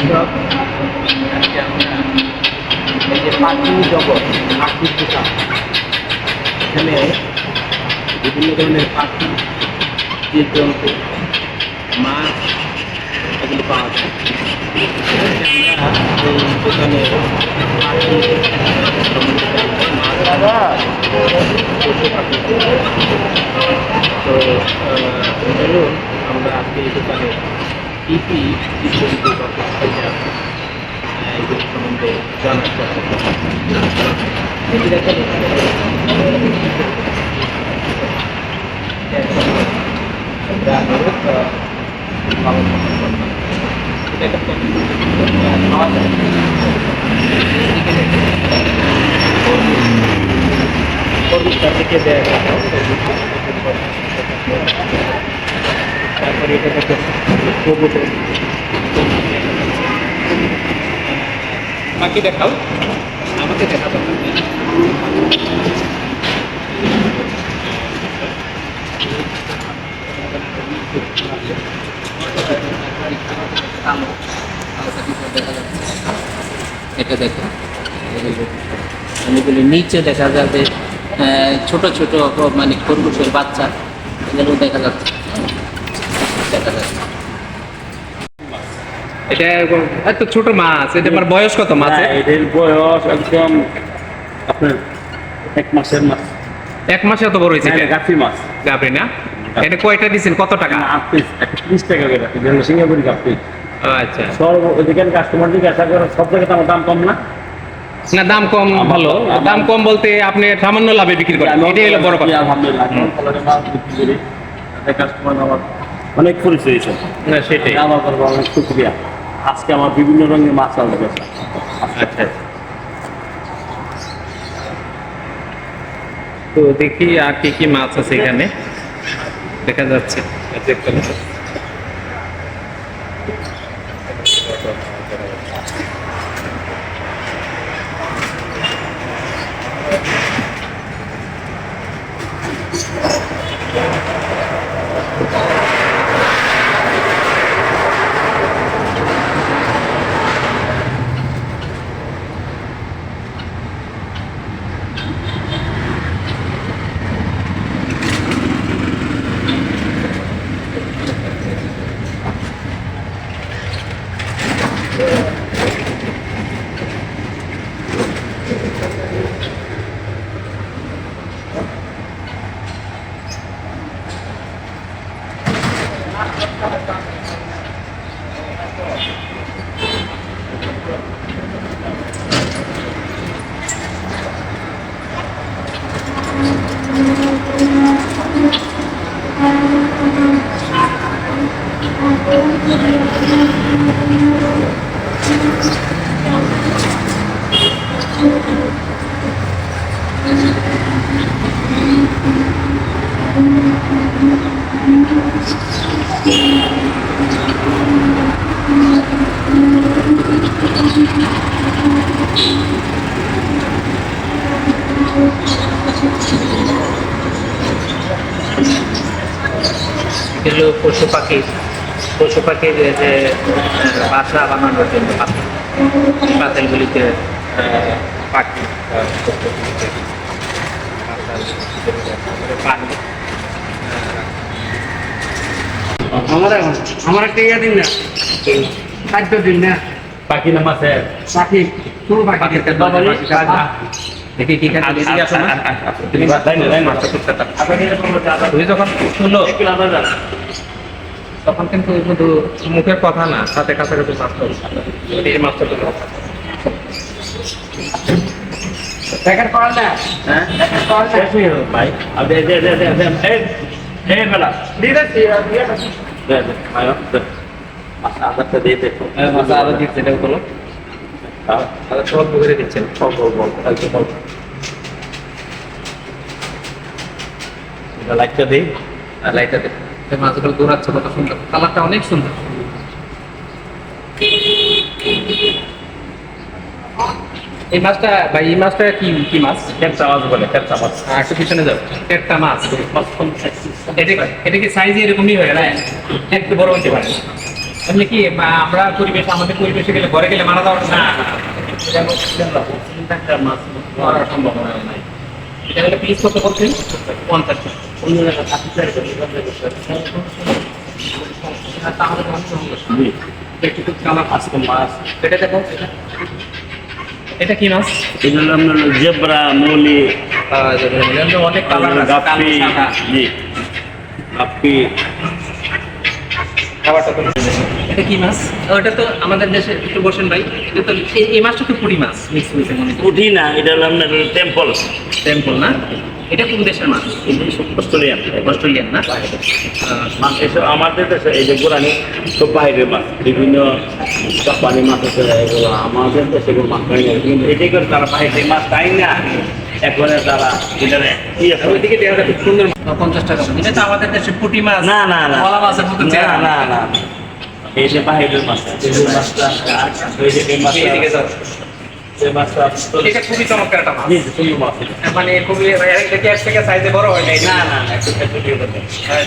দর্শক আজকে আমরা এই যে পাখি জগৎ পাখির দোকান এখানে বিভিন্ন ধরনের পাখি জীবজন্তু মাছ, এগুলো পাওয়া যায়। আমরা এই দোকানে পাখি পশু পাখি তো আমরা আজকে এই দোকানে কী কী জীবজন্তু বা কোথায় আছে আহ, এগুলো সম্বন্ধে জানার চেষ্টা করব। এই যে দেখেন এখানে গ্রামের আহ, পালন করা হয়। এটা দেখেন, আহ, খাওয়া যায়। এদিকে দেখেন, তরমুজ। তরমুজটা থেকে দেয় তারপরে এটা দেখেন কবুতর। বাকি দেখাও। আমাকে দেখাবো এটা দেখো। এগুলি নিচে দেখা যাবে ছোট ছোট মানে খরগোশের বাচ্চা। এগুলো দেখা যাচ্ছে। এটা এত ছোট মাছ এটা আমার বয়স কত মাছের না, বয়স একদম আপনার এক মাসের মাস এক মাসে এত বড় হয়েছে এটা? গাফি মাছ। গাবরি না? এটা কয়টা কত টাকা? ত্রিশ টাকা করে সিঙ্গাপুরি গাফি আচ্ছা। সর্ব কাস্টমার দিকে আশা করে সব জায়গাতে আমার দাম কম না। না দাম কম ভালো। দাম কম। বলতে আপনি সামান্য লাভে বিক্রি করেন। এটাই হলো বড় কথা। আলহামদুলিল্লাহ মাছ কাস্টমার আমার অনেক পরিচয় হয়েছে না সেটাই। আমার করব অনেক শুক্রিয়া। আজকে আমার বিভিন্ন রঙের মাছ আসবে গেছে। আচ্ছা। তো দেখি আর কি কি মাছ আছে এখানে। দেখা যাচ্ছে। এগুলো পশু পাখি পশু পাখির যে বাসা বানানোর জন্য পাতিল পাতিলগুলিতে পাখি পানি আমার আমার একটা ইয়া দিন না। খাদ্য দিন না। পাখি না মাছের। পাখি কোনো পাখি দিতে। দেখি এদিকে আসো না। তুমি যখন শুনলো তখন কিন্তু শুধু মুখের কথা না সাথে কাছাকাছি মাছটা প্যাকেট করার না? হ্যাঁ? প্যাকেট করার না? ভাই। আর দে দে দে দে এই এই বেলা। দিতেছি দে দে আয়ো দে। আচ্ছা আদারটা দিয়ে দে। মাছ আরও দিচ্ছে এটা হ্যাঁ সব দিচ্ছেন বল বল বল একদম লাইটটা দেই আর লাইটটা দেখো এই মাছগুলো দৌড়াচ্ছে কত সুন্দর কালারটা অনেক সুন্দর এই মাছটা ভাই এই মাছটা কি কি মাছ? কেঁচা মাছ বলে কেঁচা মাছ আর একটু পিছনে যাও মাছ মাছ এটা এটা কি সাইজ এরকমই হয় না? একটু বড় হতে পারে। এমনি কি আমরা পরিবেশ আমাদের পরিবেশে গেলে ঘরে গেলে মারা যাওয়ার না মারার সম্ভাবনা নাই। এটা হলে পিস কত বলছেন পঞ্চাশ এটা কি মাছ জেব্রা মৌলি অনেক কালার গাপ্পি জি। গাপ্পি খাবারটা তো এটা কি মাছ? ওটা তো আমাদের দেশে একটু বসেন ভাই। এটা তো এই- মাছটা তো পুরি মাছ মিক্স হয়েছে মনে পুঁটি না এটা হলো আপনার টেম্পল টেম্পল না? এটা কোন দেশের মাছ? অস্ট্রেলিয়ান। অস্ট্রেলিয়ান না? মাছ আমাদের দেশে এই যে গোরানি সব বাইরের মাছ বিভিন্ন জাপানি মাছ আছে এগুলো আমাদের দেশে মাছ কিন্তু এটি করে তারা বাইরের মাছ পাই না। এখানে ইয়ে ওইদিকে দেওয়াটা খুব সুন্দর। পঞ্চাশ টাকা এটা তো আমাদের দেশে পুঁটি মাছ। না না না। কলা মাছের মতো না। না না। এই যে বাইরের মাছ। মাছটা এই যে এই মাছটা। এদিকে যাও। এটা খুবই চমৎকার একটা মাছ। জি জি সুন্দর মাছ। এটা। মানে খুবই এটা কি থেকে সাইজে বড় হয় না না না না। হ্যাঁ,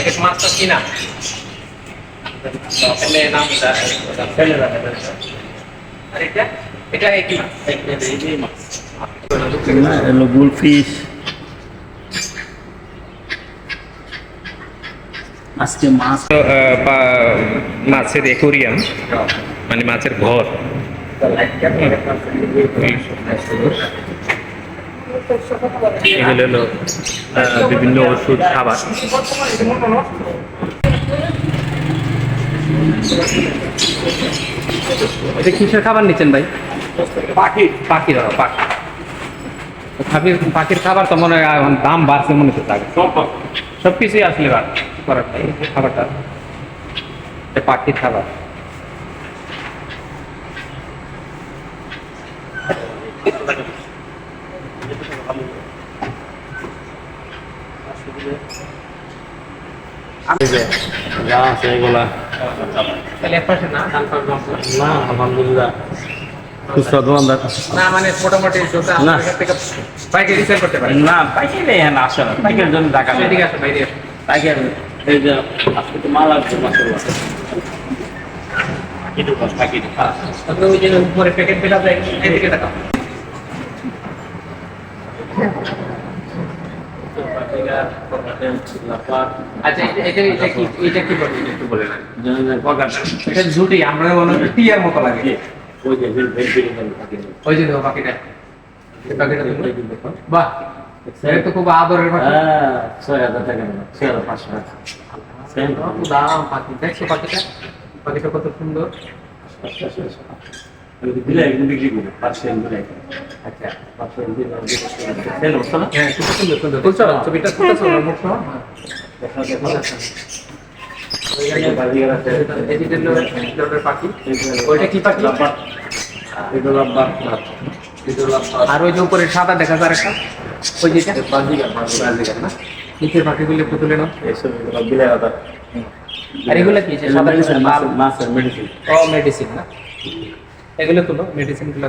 এটা মাছটা কিনা। আর কি মাছ। না এলো গুলফিশ আজকে মাছ। মাছের একুরিয়াম মানে মাছের ঘর। এগুলো হলো বিভিন্ন ওষুধ খাবার। এটা কিসের খাবার নিচ্ছেন ভাই? পাখি পাখির পাখি পাখির পাখির খাবার তো মনে হয় দাম বাড়ছে মনে হচ্ছে আগে সব কিছুই আসলে করার খাবারটা পাখির খাবার। যে যা আছে এগুলা। না আলহামদুলিল্লাহ। সুস্বাদু আমরা না মানে মোটামুটি না। পাইকারি সেল করতে পারেন। না পাইকারি হ্যাঁ না। পাইকারির জন্য টাকা এদিকে আসো বাইরে পাইকারি এই যে আজকে তো মাল আসছে মাছের বাজার। পাখি দোকান পাখি দোকান আপনি ওই যে উপরে প্যাকেট বেলা যায় এদিকে তাকাও আচ্ছা এটা কি বলে এটা ঝুটি আমরা মনে হয় টিয়ার মতো লাগে। ওই যে ওই দেখো পাখিটা। পাখিটা দেখো। বাহ। এটা তো খুব আদরের পাখি। হ্যাঁ ছয় হাজার টাকা ছয় হাজার পাঁচশো টাকা। Same. দাম পাখি। দেখছ পাখিটা? পাখিটা কত সুন্দর। বিক্রি আচ্ছা না? হ্যাঁ সুন্দর সুন্দর। ছবিটা? হ্যাঁ। দেখা দেখা আচ্ছা। এই যে হলো লোটের পাখি ওইটা কি পাখি এগুলো আর ওই যে উপরে সাদা দেখা যায় একটা ওই যেটা না নিচের পাখিগুলো একটু তুলে নাও। আদা আর এগুলো কি? সাদা মেডিসিন মাছের মেডিসিন ও মেডিসিন না। এগুলো তুলো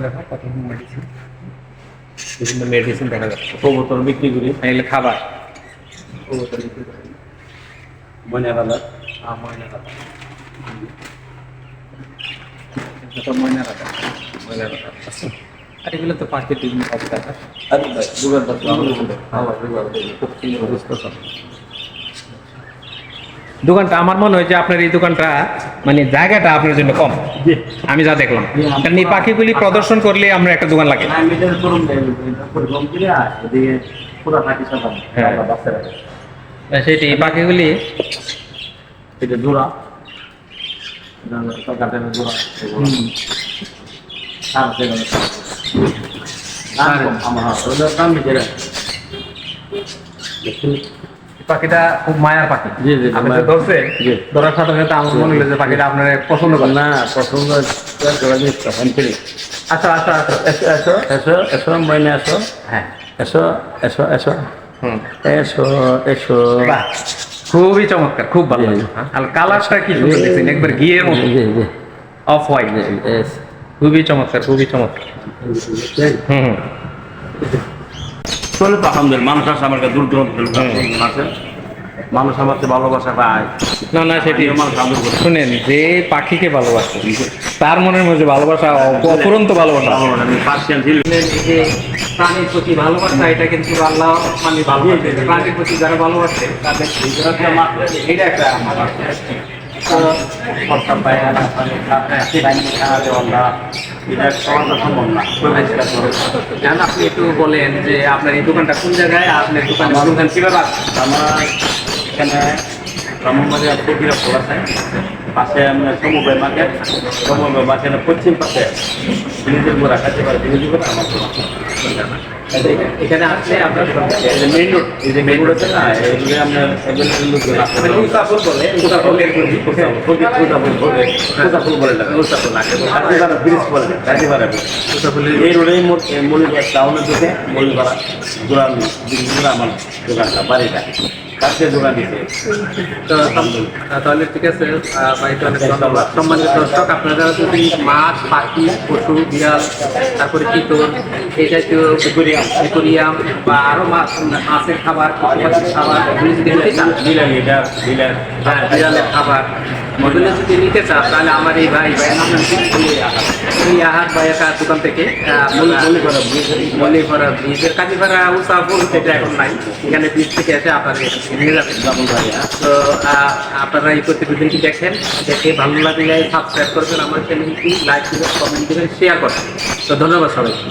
দেখো কত মেডিসিন বিভিন্ন মেডিসিন দেখা যাচ্ছে। কবুতর বিক্রি করি। এগুলো খাবার। মনে আলাদা দোকানটা আমার মনে হয় যে আপনার এই দোকানটা মানে জায়গাটা আপনার জন্য কম আমি যা দেখলাম কারণ এই পাখিগুলি প্রদর্শন করলে আমরা একটা দোকান লাগে হ্যাঁ। সেটি পাখিগুলি এটা জোড়া। সেগুলো আমার দাম পাখিটা খুব মায়ার পাখি। জি, জি। ধরছে। ধরার সাথে সাথে আমার মনে হলো যে পাখিটা আপনার পছন্দ করে। না পছন্দ আচ্ছা আচ্ছা আচ্ছা। এসো এসো এসো ময়না এসো হ্যাঁ। এসো এসো এসো এসো। এসো খুবই চমৎকার খুব ভালো। লাগছে হ্যাঁ? আর কালারটা কি সুন্দর দেখছেন? একবার গিয়ে মতো অফ হোয়াইট এস খুবই চমৎকার খুবই চমৎকার। হুম হুম। চলে তো আলহামদুলিল্লাহ মানুষ আছে আমার কাছে দূর দূরান্ত মানুষ আছে। মানুষ আমার ভালোবাসা পায় না না সেটি শুনেন যে পাখিকে ভালোবাসে তার মনের মধ্যে ভালোবাসা অপরন্ত ভালোবাসা প্রাণীর প্রতি ভালোবাসা এটা কিন্তু আল্লাহ মানে ভালোবাসে প্রাণীর প্রতি যারা ভালোবাসে তাদের এটা একটা সরকার পায় না খাওয়া দেওয়া না এটা সবার সম্ভব না জান আপনি একটু বলেন যে আপনার এই দোকানটা কোন জায়গায় আপনার দোকানে দোকান কীভাবে আছে? আমার এখানে ব্রাহ্মণবাড়িয়া প্রক্রিয়া খোলা আছে পাশে আমরা মার্কেট। সমবায় মার্কেটের পশ্চিম পাশে গোড়া কাছে পারে গোড়া আমার। এখানে আসলে আপনার যে মেইন রোড এই যে মেইন রোড আছে না এগুলো আমরা। বলে কাজীপাড়া ব্রিজ বলে কাজীপাড়া ব্রিজ এই রোডেই মলিপাড়া টাউনের দিকে দোকান দিকে আমার দোকানটা বাড়িটা। কাছে দোকান দিতে তো তাহলে ঠিক আছে ভাইকে অনেক ধন্যবাদ। সম্মানিত দর্শক আপনারা যদি মাছ পাখি পশু বিড়াল তারপরে চিতল এই জাতীয় একুরিয়াম বা আরও মাছ মাছের খাবার পশু পাখির খাবার যদি নিতে চান বিড়ালের খাবার মডেলে যদি নিতে চান তাহলে আমার এই ভাই ভাই নাম এই আহার ভাই একটা দোকান থেকে মল্লিকপাড়া ব্রিজের কাজীপাড়া উসাফুল সেটা এখন নাই। এখানে ব্রিজ থেকে এসে আপনারা নিয়ে যাবেন। তো আপনারা এই প্রতিবেদনটি দেখেন দেখে ভালো লাগলে সাবস্ক্রাইব করবেন আমার চ্যানেলটি লাইক দিবেন কমেন্ট দিবেন শেয়ার করবেন। তো ধন্যবাদ সবাইকে।